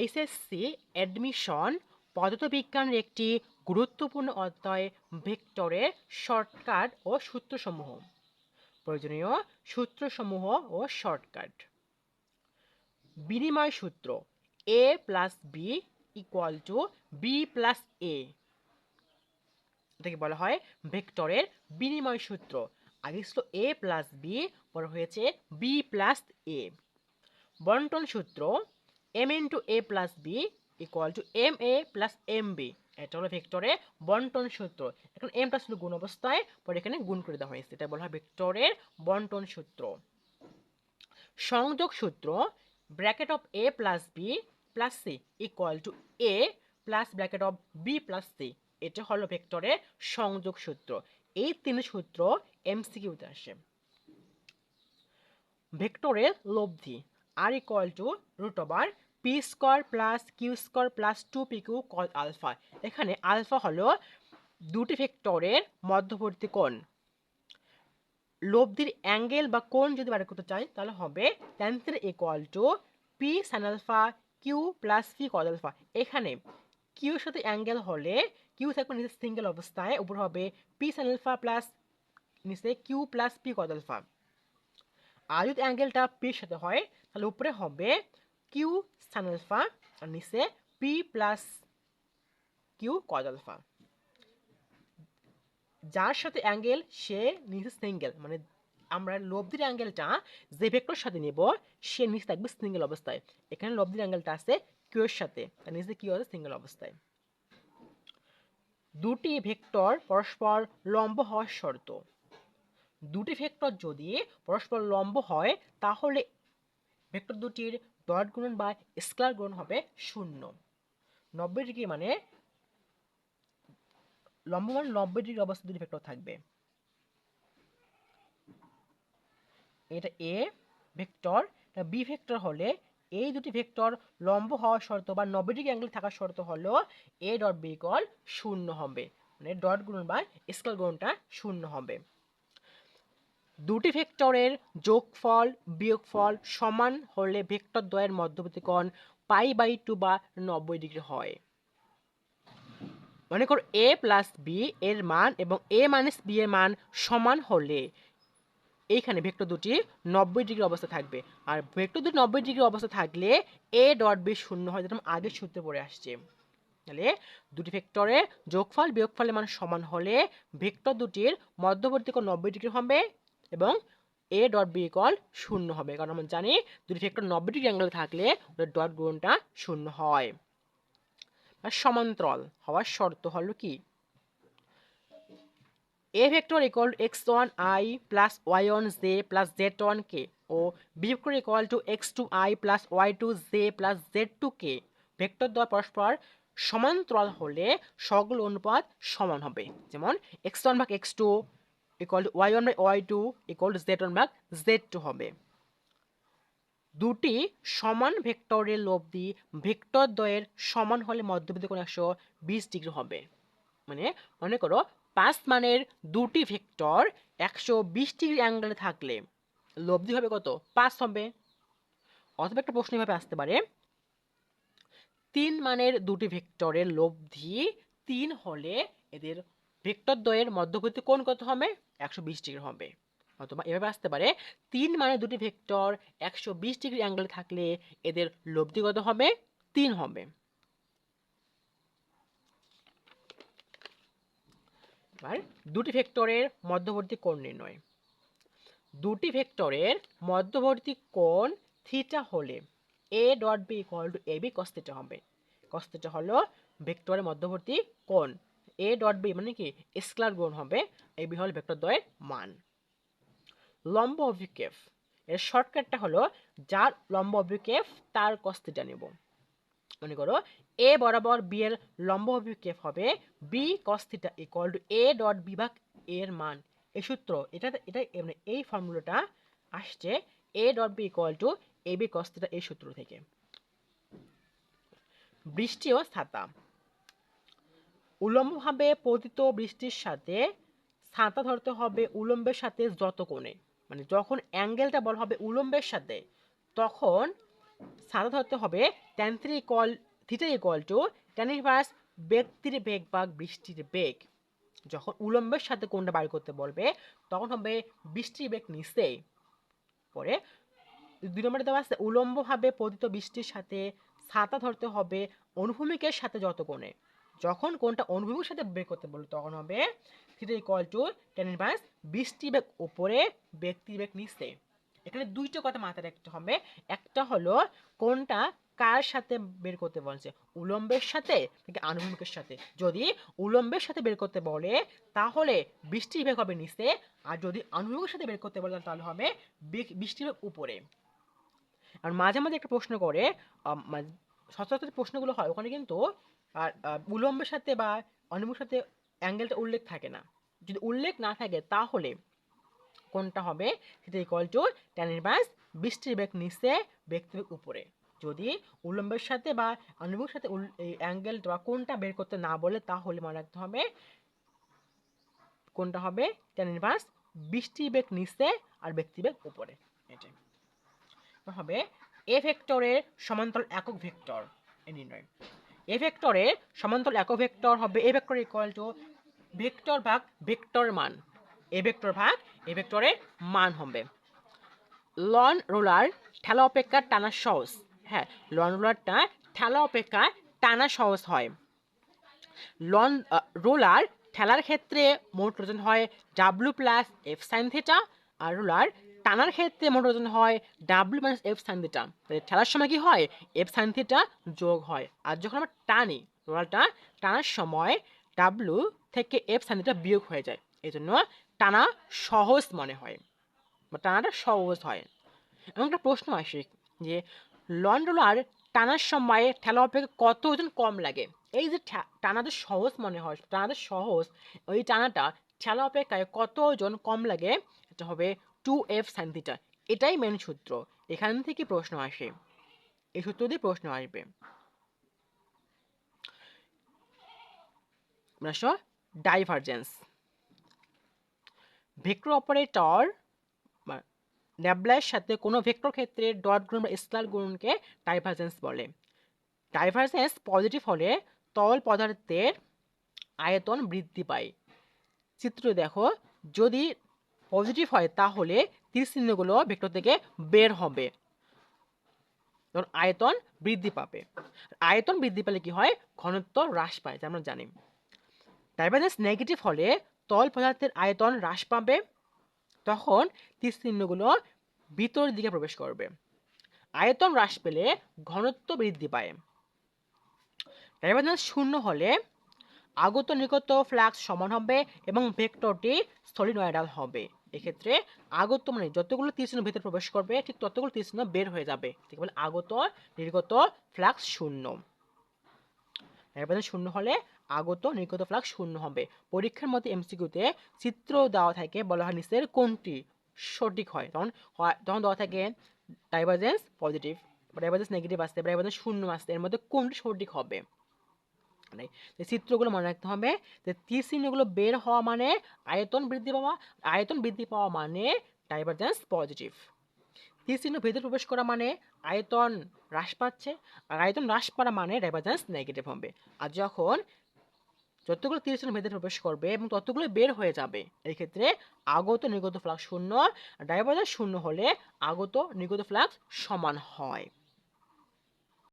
HSC admission পদার্থবিজ্ঞানের একটি গুরুত্বপূর্ণ অধ্যায় ভেক্টরের শর্টকাট ও সূত্রসমূহ। প্রয়োজনীয় সূত্রসমূহ ও শর্টকাট বিনিময় সূত্র A plus B equal to B plus A এটাকে বলা হয় ভেক্টরের বিনিময় সূত্র। আগে ছিল এ প্লাস বি পরে হয়েছে বি প্লাস এ বন্টন সূত্র M into A plus B equal to M A plus M B এটা হলো ভেক্টরে বন্টন সূত্র। এখন এমটা ছিল গুণ অবস্থায়, পরে এখানে গুণ করে দেওয়া হয়েছে। এটা বলা হয় ভেক্টরের বন্টন সূত্র। সংযোগ সূত্র bracket of A plus B plus C equal to A plus bracket of B plus C এটা হলো ভেক্টরের সংযোগ সূত্র। এই তিন সূত্র এমসিকিউতে আসে। ভেক্টরের লব্ধি R equal to root over P square plus Q square plus two P Q cos alpha এখানে আলফা হলো দুটি ভেক্টরের মধ্যবর্তী কোণ। লব্ধির অ্যাঙ্গেল বা কোণ যদি বার করতে চাই, তাহলে হবে tan theta equal to P sin alpha Q plus P cos alpha এখানে কিউর সাথে অ্যাঙ্গেল হলে কিউ থাকবে নিচে সিঙ্গেল অবস্থায়, উপর হবে পি সান আলফা প্লাস নিচে Q plus P cos alpha আর যদি অ্যাঙ্গেলটা পির সাথে হয়, তাহলে উপরে হবে কিউ সান আলফা আর নিচে P plus Q cos alpha যার সাথে অ্যাঙ্গেল সে নিচে সিঙ্গেল মানে আমরা লব্ধির অ্যাঙ্গেলটা যে ভেক্টর সাথে নেব, সে নিচে থাকবে সিঙ্গেল অবস্থায়। এখানে লব্ধির অ্যাঙ্গেলটা আছে কিউ এর সাথে, তার নিচে কিউ আছে সিঙ্গেল অবস্থায়। দুটি ভেক্টর পরস্পর লম্ব হওয়ার শর্ত। দুটি ভেক্টর যদি পরস্পর লম্ব হয়, তাহলে ভেক্টর দুটির ডট গুণন বা স্কেলার গুণন হবে শূন্য। নব্বই ডিগ্রি মানে লম্ব মানে নব্বই ডিগ্রি অবস্থা দুটি ভেক্টর থাকবে। এটা এ ভেক্টর বি ভেক্টর হলে এই দুটি ভেক্টর লম্ব হওয়ার শর্ত বা নব্বই ডিগ্রি অ্যাঙ্গেল থাকার শর্ত হলো এ ডট বি কল শূন্য হবে। মানে ডট গুণন বা স্কেল গুণনটা শূন্য হবে। দুটি ভেক্টরের যোগফল, বিয়োগফল সমান হলে ভেক্টর দ্বয়ের মধ্যবর্তী কোণ পাই বাই টু বা নব্বই ডিগ্রি হয়। মনে করো এ প্লাস বি এর মান এবং এ মাইনাস বি এর মান সমান হলে এইখানে ভেক্টর দুটি নব্বই ডিগ্রি অবস্থা থাকবে। আর ভেক্টর দুটি নব্বই ডিগ্রি অবস্থা থাকলে এ ডট বি শূন্য হয়, যেটা আগের সূত্রে পড়ে আসছে। তাহলে দুটি ভেক্টরের যোগফল, বিয়োগফলের মান সমান হলে ভেক্টর দুটির মধ্যবর্তী কোণ নব্বই ডিগ্রি হবে এবং এ ডট বি কল শূন্য হবে। কারণ আমরা জানি দুটি ভেক্টর নব্বই ডিগ্রি অ্যাঙ্গেল থাকলে ওদের ডট গুণটা শূন্য হয়। বা সমান্তরাল হওয়ার শর্ত হলো কি? A vector equal X one I plus Y one J plus Z one K O B vector equal to X two I plus Y two J plus Z two K vector দ্বয় পরস্পর সমান্তরাল হলে সকল অনুপাত সমান হবে। যেমন X one ভাগ X two equal to Y one by Y two equal to Z one ভাগ জেড টু হবে। দুটি সমান ভেক্টরের লব্ধি ভেক্টর দ্বয়ের সমান হলে মধ্যবিন্দু কোণ একশো বিশ ডিগ্রি হবে। মানে মনে করো পাঁচ মানের দুটি ভেক্টর একশো বিশ ডিগ্রি অ্যাঙ্গেলে থাকলে লব্ধি হবে কত? পাঁচ হবে। অথবা একটা প্রশ্ন এভাবে আসতে পারে। তিন মানের দুটি ভেক্টরের লব্ধি তিন হলে এদের ভেক্টর দ্বয়ের মধ্যবর্তী কোণ কত হবে? একশো বিশ ডিগ্রি হবে। অথবা এভাবে আসতে পারে, তিন মানে দুটি ভেক্টর একশো বিশ ডিগ্রি অ্যাঙ্গেলে থাকলে এদের লব্ধি কত হবে? তিন হবে। এবার দুটি ভেক্টরের মধ্যবর্তী কোণ নির্ণয়। দুটি ভেক্টরের মধ্যবর্তী কোণ থিটা হলে A dot B equal to A B cos theta হবে। কস থিটা হলো ভেক্টরের মধ্যবর্তী কোণ। এ ডট বি মানে কি? স্কেলার গুণ হবে এ বি হল ভেক্টর দ্বয়ের মান। লম্ব অভিক্ষেপ। এর শর্টকাটটা হলো যার লম্ব অভিক্ষেপ তার কস থিটা নেব। মনে করো এ বরাবর বি এর লম্ব অভিক্ষেপ হবে B cos theta equal to A dot B ভাগ এর মান। এই সূত্র, এটা এটা মানে এই ফর্মুলাটা আসছে A dot B equal to A B cos theta এই সূত্র থেকে। বৃষ্টি ও ছাতা উলম্বভাবে পতিত বৃষ্টির সাথে, ছাতা ধরতে হবে উলম্বের সাথে যত কোণে। মানে যখন অ্যাঙ্গেলটা বলা হবে উলম্বের সাথে, তখন সাদা ধরতে হবে tan three theta equal to tan ব্যক্তির বেগ বা বৃষ্টির বেগ। যখন উলম্বের সাথে কোনটা বাইর করতে বলবে, তখন হবে বৃষ্টির বেগ নিচে। পরে দুই নম্বরে দেওয়া আছে, উলম্বভাবে পতিত বৃষ্টির সাথে ছাতা ধরতে হবে অনুভূমিকের সাথে যত কোণে। যখন কোনটা অনুভূমিকের সাথে বের করতে বলবে তখন হবে theta equal to tan inverse বৃষ্টি বেগ উপরে ব্যক্তি বেগ নিচে। এখানে দুইটা কথা মাথায় রাখতে হবে। একটা হলো কোনটা কার সাথে বের করতে বলছে, উলম্বের সাথে নাকি আনুভূমিকের সাথে? যদি উলম্বের সাথে বের করতে বলে, তাহলে বৃষ্টি বেগ হবে নিচে, আর যদি আনুভূমিকের সাথে বের করতে বলে, তাহলে হবে বৃষ্টি বেগ উপরে। আর মাঝে মাঝে একটা প্রশ্ন করে সচরাচর প্রশ্নগুলো হয়, ওখানে কিন্তু আর উলম্বের সাথে বা অনুভূমিকের সাথে অ্যাঙ্গেলটা উল্লেখ থাকে না। যদি উল্লেখ না থাকে, তাহলে কোনটা হবে? সেটা ইকুয়াল টু ট্যান ইনভার্স বৃষ্টির বেগ নিচে ব্যক্তির উপরে। যদি উলম্বের সাথে বা অনুভবের সাথে উল- এই অ্যাঙ্গেল বা কোনটা বের করতে না বলে, তাহলে মনে রাখতে হবে, কোনটা হবে? ট্যান ইনভার্স বৃষ্টির বেগ নিচে আর ব্যক্তি বেগ উপরে। এটাই। হবে এ ভেক্টরের সমান্তরাল একক ভেক্টর এ নির্ণয়। এ ভেক্টরের সমান্তরাল একক ভেক্টর হবে A vector equal to vector ভাগ ভেক্টর মান। এ ভেক্টর ভাগ এ ভেক্টরের মান হবে। লন রোলার ঠেলা অপেক্ষা টানা সহজ। হ্যাঁ লন রোলারটা ঠেলা অপেক্ষা টানা সহজ হয়। লন রোলার ঠেলার ক্ষেত্রে মোট ওজন হয় W plus F sine theta আর রোলার টানার ক্ষেত্রে মোট ওজন হয় W minus F sine theta ঠেলার সময় কি হয়? এফ সাইন থিটা যোগ হয়। আর যখন আমরা টানি, রোলারটা টানার সময় ডাব্লু থেকে এফ সাইন থিটা বিয়োগ হয়ে যায়। এই জন্য টানা সহজ মনে হয়। বা টানাটা সহজ হয়। এবং একটা প্রশ্ন আসে যে, লন রোলার টানার সময় ঠেলা অপেক্ষা কত ওজন কম লাগে? এই যে টানাতে সহজ মনে হয় টানাতে সহজ, ওই টানাটা ঠেলা অপেক্ষায় কত ওজন কম লাগে? এটা হবে টু এফ সাইন থিটা এটাই মেন সূত্র। এখান থেকে প্রশ্ন আসে। এই সূত্র দিয়ে প্রশ্ন আসবে। ডাইভারজেন্স ভেক্টর অপারেটর ন্যাবলার সাথে কোনো ভেক্টর ক্ষেত্রে ডট গুণ বা স্কেলার গুণকে ডাইভারজেন্স বলে। ডাইভারজেন্স পজিটিভ হলে তরল পদার্থের আয়তন বৃদ্ধি পায়। চিত্র দেখো, যদি পজিটিভ হয়, তাহলে তীর চিহ্নগুলো ভেক্টর থেকে বের হবে। তখন আয়তন বৃদ্ধি পাবে। আয়তন বৃদ্ধি পেলে কি হয়? ঘনত্ব হ্রাস পায় যা আমরা জানি। ডাইভারজেন্স নেগেটিভ হলে তল পদার্থের আয়তন হ্রাস পাবে। তখন তীর চিহ্নগুলো ভিতর দিকে প্রবেশ করবে। আয়তন হ্রাস পেলে ঘনত্ব বৃদ্ধি পায়। ডাইভারজেন্স শূন্য হলে আগত নিকট ফ্লাক্স সমান হবে এবং ভেক্টরটি সলিনয়েডাল হবে। এক্ষেত্রে আগত মানে যতগুলো তীরচিহ্ন ভেতরে প্রবেশ করবে, ঠিক ততগুলো তীরচিহ্ন বের হয়ে যাবে। ঠিক বলে আগত, নির্গত ফ্লাক্স শূন্য। শূন্য হলে আগত, নির্গত ফ্লাক্স শূন্য হবে। পরীক্ষার মধ্যে এমসিকিউতে চিত্র দেওয়া থাকে, বলা হয় নিচের কোনটি সঠিক হয়। তখন তখন দেওয়া থাকে ডাইভারজেন্স পজিটিভ ডাইভারজেন্স নেগেটিভ আসতে ডাইভারজেন্স শূন্য আসতে, এর মধ্যে কোনটি সঠিক হবে। মানে এই চিত্রগুলো মনে রাখতে হবে, যে তীর চিহ্নগুলো বের হওয়া মানে আয়তন বৃদ্ধি পাওয়া, আয়তন বৃদ্ধি পাওয়া মানে ডাইভারজেন্স পজিটিভ তীর চিহ্ন ভেতরে প্রবেশ করা মানে আয়তন হ্রাস পাচ্ছে, আর আয়তন হ্রাস পাওয়া মানে ডাইভারজেন্স নেগেটিভ হবে। আর যখন যতগুলো তীর চিহ্ন ভেতরে প্রবেশ করবে এবং ততগুলো বের হয়ে যাবে, এই ক্ষেত্রে আগত নির্গত ফ্লাক্স শূন্য ডাইভারজেন্স শূন্য হলে আগত নির্গত ফ্লাক্স সমান হয়।